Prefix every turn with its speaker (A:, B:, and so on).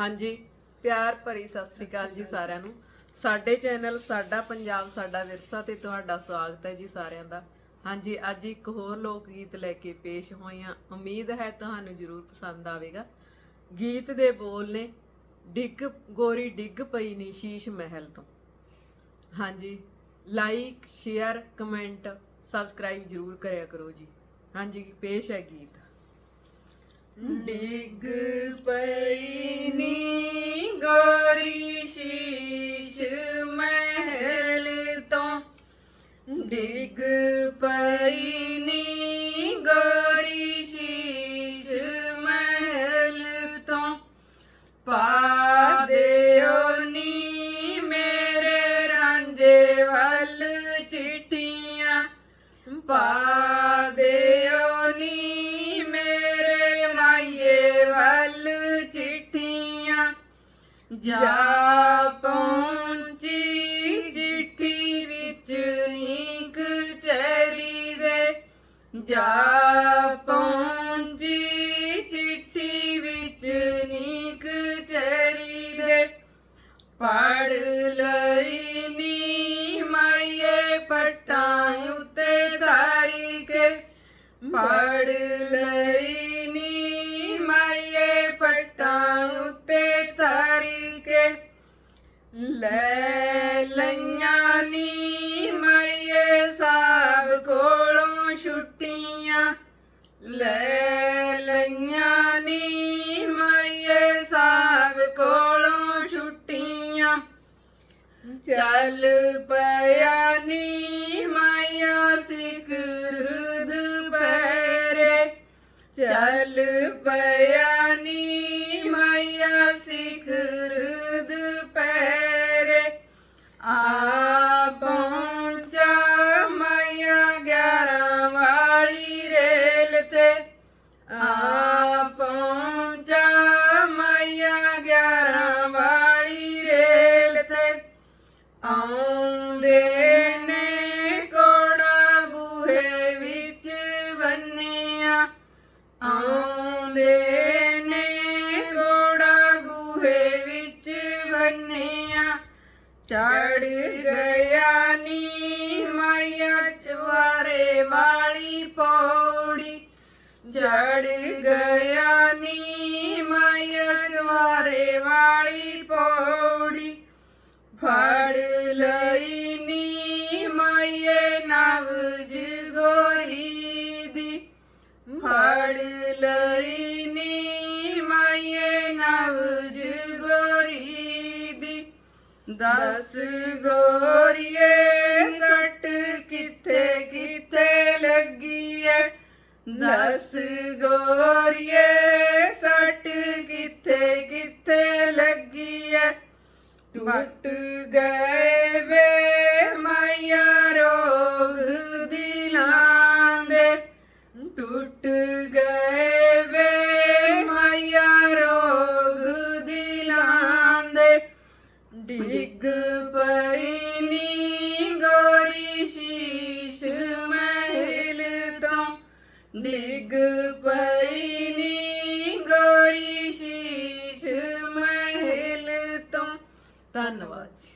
A: ਹਾਂਜੀ ਪਿਆਰ ਭਰੀ ਸਤਿ ਸ੍ਰੀ ਅਕਾਲ ਜੀ ਸਾਰਿਆਂ ਨੂੰ। ਸਾਡੇ ਚੈਨਲ ਸਾਡਾ ਪੰਜਾਬ ਸਾਡਾ ਵਿਰਸਾ ਤੇ ਤੁਹਾਡਾ ਸਵਾਗਤ ਹੈ ਜੀ ਸਾਰਿਆਂ ਦਾ। ਹਾਂਜੀ ਅੱਜ ਇੱਕ ਹੋਰ ਲੋਕ ਗੀਤ ਲੈ ਕੇ ਪੇਸ਼ ਹੋਏ ਹਾਂ। ਉਮੀਦ ਹੈ ਤੁਹਾਨੂੰ ਜ਼ਰੂਰ ਪਸੰਦ ਆਵੇਗਾ। ਗੀਤ ਦੇ ਬੋਲ ਨੇ ਡਿੱਗ ਗੋਰੀ ਡਿੱਗ ਪਈ ਨੀ ਸ਼ੀਸ਼ ਮਹਿਲ ਤੋਂ। ਹਾਂਜੀ ਲਾਈਕ ਸ਼ੇਅਰ ਕਮੈਂਟ ਸਬਸਕ੍ਰਾਈਬ ਜ਼ਰੂਰ ਕਰਿਆ ਕਰੋ ਜੀ। ਹਾਂਜੀ ਪੇਸ਼ ਹੈ ਗੀਤ। ਡਿੱਗ ਪਈ ਡਿੱਗ ਪਈ ਨੀ ਗੋਰੀ ਸ਼ੀਸ਼ ਮਹਿਲ ਤੋਂ। ਪਾ ਦਿਓ ਨੀ ਮੇਰੇ ਰਾਂਝੇ ਵੱਲ ਚਿੱਠੀਆਂ ਪਾ ਦਿਓ ਨੀ ਮੇਰੇ ਮਾਈਏ ਵੱਲ ਚਿੱਠੀਆਂ ਜਾ ਪਹੁੰਚੀ ਪੜ ਲਈ ਨੀ ਮਾਏ ਪਟਾਂ ਉਤੇ ਤਾਰੀ ਕੇ। ਲੈ ਲਈਆਂ ਨੀ ਮਾਏ ਸਾਬ ਕੋਲੋਂ ਛੁੱਟੀਆਂ। ਲੈ ਲਈਆਂ ਨੀ ਮਾਏ ਸਾਬ ਕੋਲੋਂ ਛੁੱਟੀਆਂ। ਚੱਲ ਪਿਆ ਨੀ ਮਾਇਆ ਸਿਖਰ ਚੱਲ ਪਿਆ ਨੀ ਮਾਇਆ ਸਿਖਰ ਦੁਪਹਿਰੇ ਆ ਪਹੁੰਚਾ ਮਾਇਆ ਗਿਆਰਾਂ ਵਾਲੀ ਰੇਲ ਤੇ। ਆ ਚੜ ਗਿਆ ਨੀ ਮਾਇਆ ਚਵਾਰੇ ਵਾਲੀ ਪੌੜੀ। ਚੜ ਗਿਆ ਨੀ ਮਾਇਆ ਚਵਾਰੇ ਵਾਲੀ ਪੌੜੀ। ਫੜ ਦਸ ਗੋਰੀਏ, ਸੱਟ ਕਿੱਥੇ ਕਿੱਥੇ ਲੱਗੀ ਐ ਦਸ ਗੋਰੀਏ, ਸੱਟ ਕਿੱਥੇ ਕਿੱਥੇ ਲੱਗੀ ਐ ਟੁੱਟ ਗਏ ਵੇ ਮਾਇਆ ਰੋਗ ਡਿੱਗ ਪਈ ਗੋਰੀ ਸ਼ੀਸ਼ ਮਹਿਲ ਤੋਂ। ਡਿੱਗ ਪਈ ਗੋਰੀ ਸ਼ੀਸ਼ ਮਹਿਲ ਤੋਂ। ਧੰਨਵਾਦ ਜੀ।